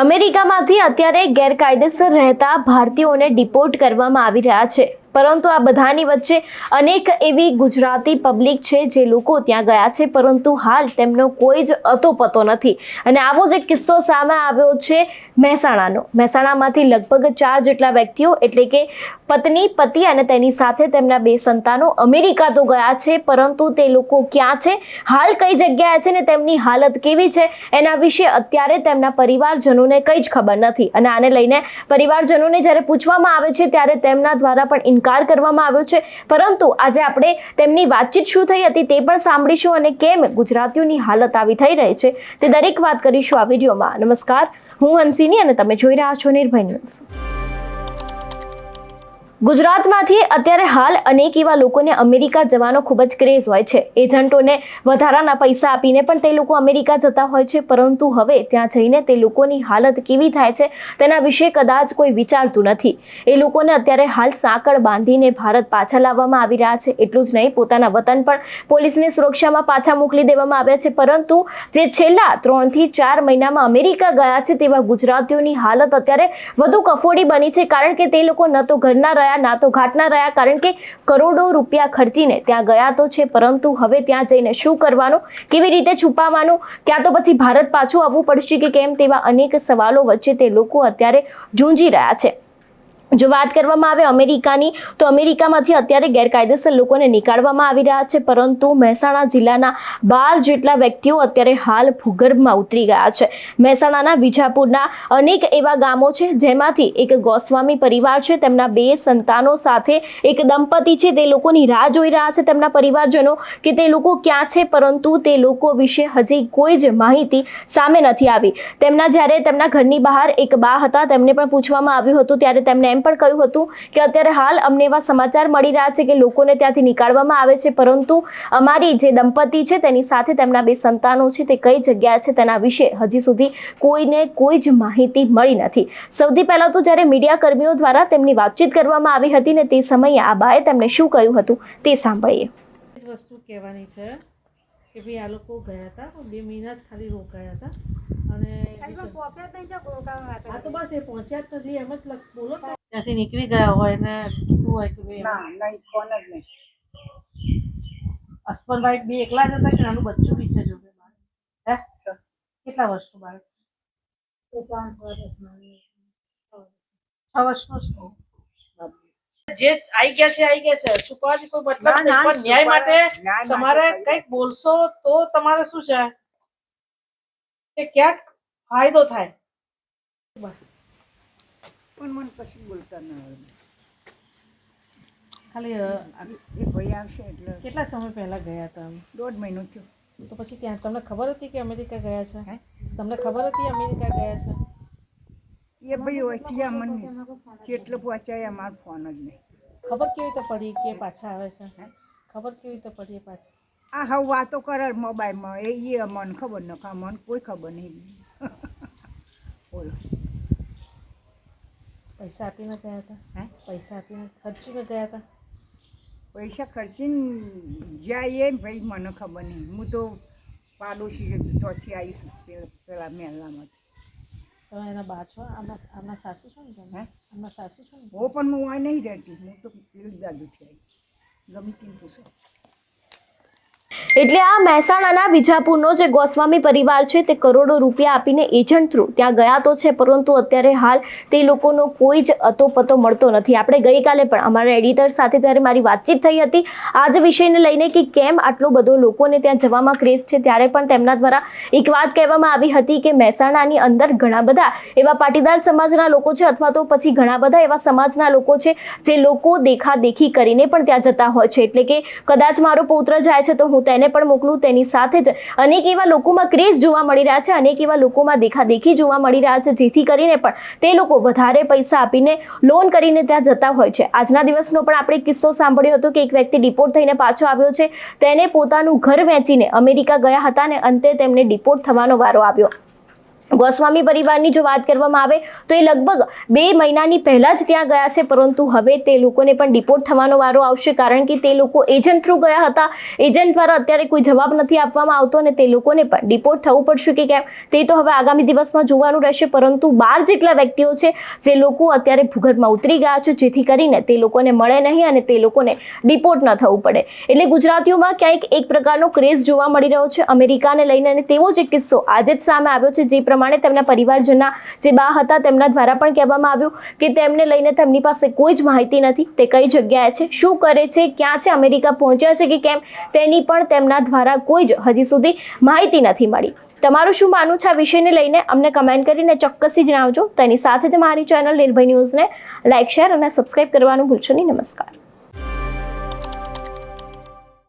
અમેરિકામાંથી અત્યારે ગેરકાયદેસર રહેતા ભારતીયોને ડિપોર્ટ કરવામાં આવી રહ્યા છે. પરંતુ આ બધાની વચ્ચે અનેક એવી ગુજરાતી પબ્લિક છે જે લોકો ત્યાં ગયા છે, પરંતુ હાલ તેમનો કોઈ જ અતોપતો નથી. અને આવો જ કિસ્સો સામે આવ્યો છે મહેસાણાનો. મહેસાણામાંથી લગભગ ચાર જેટલા વ્યક્તિઓ, એટલે કે પત્ની, પતિ અને તેની સાથે તેમના બે સંતાનો અમેરિકા તો ગયા છે, પરંતુ તે લોકો ક્યાં છે? હાલ કઈ જગ્યાએ છે ને તેમની હાલત કેવી છે? એના વિશે અત્યારે તેમના પરિવારજનોને કંઈ જ ખબર નથી. અને આને લઈને પરિવારજનોને જ્યારે પૂછવામાં આવે છે, ત્યારે તેમના દ્વારા પણ ઇનકાર કરવામાં આવ્યો છે. પરંતુ આજે આપણે તેમની વાતચીત શું થઈ હતી તે પણ સાંભળીશું અને કેમ ગુજરાતીઓની હાલત આવી થઈ રહી છે તે દરેક વાત કરીશું આ વિડીયોમાં. નમસ્કાર, હું હંસિની અને તમે જોઈ રહ્યા છો નિર્ભય ન્યૂઝ. ગુજરાતમાંથી અત્યારે હાલ અનેક એવા લોકોને અમેરિકા જવાનો ખૂબ જ ક્રેઝ હોય છે. એજન્ટોને વધારાના પૈસા આપીને પણ તે લોકો અમેરિકા જતા હોય છે. પરંતુ હવે ત્યાં જઈને તે લોકોની હાલત કેવી થાય છે તેના વિશે કદાચ કોઈ વિચારતું નથી. એ લોકોને અત્યારે હાલ સાંકળ બાંધીને ભારત પાછા લાવવામાં આવી રહ્યા છે. એટલું જ નહીં, પોતાના વતન પણ પોલીસની સુરક્ષામાં પાછા મોકલી દેવામાં આવ્યા છે. પરંતુ જે છેલ્લા ત્રણથી ચાર મહિનામાં અમેરિકા ગયા છે તેવા ગુજરાતીઓની હાલત અત્યારે વધુ કફોડી બની છે. કારણ કે તે લોકો ન તો ઘરના રહ્યા ના તો ઘાટના રહ્યા, કારણ કે કરોડો રૂપિયા ખર્ચીને ત્યાં ગયા તો છે, પરંતુ હવે ત્યાં જઈને શું કરવાનું, કેવી રીતે છુપાવવાનું? ક્યાં તો પછી ભારત પાછું આવવું પડશે કે કેમ તેવા અનેક સવાલો વચ્ચે તે લોકો અત્યારે ઝૂંઝી રહ્યા છે. જો વાત કરવામાં આવે અમેરિકાની, તો અમેરિકામાંથી અત્યારે ગેરકાયદેસર લોકોને નીકાળવામાં આવી રહ્યા છે, પરંતુ મહેસાણા જિલ્લાના બાર જેટલા વ્યક્તિઓ અત્યારે હાલ ભૂગર્ભમાં ઉતરી ગયા છે. મહેસાણાના વિજાપુરના અનેક એવા ગામો છે, જેમાંથી એક ગોસ્વામી પરિવાર છે, તેમના બે સંતાનો સાથે એક દંપતી છે, તે લોકોની રાહ જોઈ રહ્યા છે, તેમના પરિવારજનો, કે તે લોકો ક્યાં છે, પરંતુ તે લોકો વિશે હજી કોઈ જ માહિતી સામે નથી આવી. તેમના જ્યારે તેમના ઘરની બહાર એક બા હતા, તેમને પણ પૂછવામાં આવ્યું હતું, ત્યારે તેમણે એમ પણ કહ્યું હતું કે અત્યારે હાલ અમને એવા સમાચાર મળી રહ્યા છે કે લોકોને ત્યાંથી નીકાળવામાં આવે છે. પરંતુ અમારી જે દંપતી છે તેની સાથે તેમના બે સંતાનો છે તે કઈ જગ્યાએ છે તેના વિશે હજી સુધી કોઈને કોઈ જ માહિતી મળી નથી. સૌથી પહેલા તો જ્યારે મીડિયા કર્મીઓ દ્વારા તેમની વાતચીત કરવામાં આવી હતી ને તે સમયે આ બાએ તેમને શું કહ્યું હતું તે સાંભળીએ. વસ્તુ કહેવાની છે કે ભાઈ આ લોકો ગયા હતા બે મહિના જ ખાલી રોકાયા હતા. અને હા તો બસ એ પહોંચ્યા જ નથી એમ જ બોલો તો. ત્યાંથી નીકળી ગયા હોય ને કીધું હોય કે ભાઈ ના નહીં કોણ જ નહીં. હસબન્ડ બે એકલા જ હતા કે નાનું બચ્ચું બી છે જો બે હે? કેટલા વર્ષનું બાળક? છ વર્ષનું છે. જે આઈ ગયા છે આઈ ગયા છે. છુપાવાની કોઈ મતલબ પણ ન્યાય માટે તમારે કઈ કંઈક બોલશો તો તમારે શું છે? કે ક્યાંક ફાયદો થાય. પણ મને કશું બોલતા ન આવડે ખાલી એ ભાઈ આવશે એટલે કેટલા સમય પહેલા ગયા હતા? દોઢ મહિનો થયો. તો પછી ત્યાં તમને ખબર હતી કે અમેરિકા ગયા છે? તમને ખબર હતી અમેરિકા ગયા છે? એ ભાઈ આ મને કેટલું પહોંચાય અમારો ફોન જ નહીં. ખબર કેવી રીતે પડી કે પાછા આવે છે? ખબર કેવી રીતે પડી પાછા? આ હવે વાતો કરે મોબાઈલમાં એ મને ખબર ન મને કોઈ ખબર નહીં. બોલો. પૈસા આપીને ગયા હતા? હે? પૈસા આપીને ખર્ચીને ગયા હતા? પૈસા ખર્ચીને જાય એ ભાઈ મને ખબર નહીં. હું તો પાડોશી ચોથી આવીશ પેલા પેલા મહેલામાંથી તમે એના બા છો? આમના આમના સાસુ છો ને તમે? હે? આમના સાસુ છો ને હું પણ હું નહીં રહેતી. હું તો પેલી દાદુથી આવી ગમતી પૂછો. એટલે આ મહેસાણાના વિજાપુરનો જે ગોસ્વામી પરિવાર છે, તે કરોડો રૂપિયા આપીને એજન્ટ થ્રુ ત્યાં ગયા તો છે, પરંતુ અત્યારે હાલ તે લોકોનો કોઈ જ અતોપતો મળતો નથી. આપણે ગઈકાલે પણ અમારા એડિટર સાથે જ્યારે મારી વાતચીત થઈ હતી આ જ વિષયને લઈને કે કેમ આટલો બધો લોકોને ત્યાં જવામાં ક્રેઝ છે, ત્યારે પણ તેમના દ્વારા એક વાત કહેવામાં આવી હતી કે મહેસાણાની અંદર ઘણા બધા એવા પાટીદાર સમાજના લોકો છે, અથવા તો પછી ઘણા બધા એવા સમાજના લોકો છે, જે લોકો દેખાદેખી કરીને પણ ત્યાં જતા હોય છે. એટલે કે કદાચ મારો પૌત્ર જાય છે, તો હું તેને પણ મોકલું તેની સાથે જ. અનેક એવા લોકોમાં ક્રેઝ જોવા મળી રહ્યા છે, અનેક એવા લોકોમાં દેખાદેખી જોવા મળી રહ્યા છે, જેથી કરીને પણ તે લોકો વધારે પૈસા આપીને લોન કરીને ત્યાં જતા હોય છે. આજના દિવસનો પણ આપણે કિસ્સો સાંભળ્યો હતો કે એક વ્યક્તિ ડિપોર્ટ થઈને પાછો આવ્યો છે. તેને પોતાનું ઘર વેચીને અમેરિકા ગયા હતા અને અંતે તેમને ડિપોર્ટ થવાનો વારો આવ્યો. ગોસ્વામી પરિવારની જો વાત કરવામાં આવે, તો એ લગભગ બે મહિનાની પહેલા જ ત્યાં ગયા છે, પરંતુ હવે તે લોકોને પણ ડિપોર્ટ થવાનો વારો આવશે, કારણ કે તે લોકો એજન્ટ થ્રુ ગયા હતા. એજન્ટ દ્વારા અત્યારે કોઈ જવાબ નથી આપવામાં આવતો અને તે લોકોને પણ ડિપોર્ટ થવું પડશે કે કેમ, તે તો હવે આગામી દિવસમાં જોવાનું રહેશે, પરંતુ બાર જેટલા વ્યક્તિઓ છે, જે લોકો અત્યારે ભૂગર્ભમાં ઉતરી ગયા છે, જેથી કરીને તે લોકોને મળે નહીં અને તે લોકોને ડિપોર્ટ ન થવું પડે. એટલે ગુજરાતીઓમાં ક્યાંક એક પ્રકારનો ક્રેઝ જોવા મળી રહ્યો છે, અમેરિકાને લઈને અને તેવો જ એક કિસ્સો આજે જ સામે આવ્યો છે, જે પ્રમાણે તેમના પરિવારજનના જે બા હતા તેમના દ્વારા પણ કહેવામાં આવ્યું કે તેમને લઈને તેમની પાસે કોઈ જ માહિતી નથી. તે કઈ જગ્યાએ છે? શું કરે છે? ક્યાં છે? અમેરિકા પહોંચ્યા છે કે કેમ? તેની પણ તેમના દ્વારા કોઈ જ હજી સુધી માહિતી નથી મળી. તમારું શું માનવું છે આ વિષયને લઈને? અમને કમેન્ટ કરીને ચોક્કસથી જણાવજો. તેની સાથે જ મારી ચેનલ નિર્ભય ન્યૂઝને લાઇક શેર અને સબસ્ક્રાઇબ કરવાનું ભૂલશો નહીં. નમસ્કાર.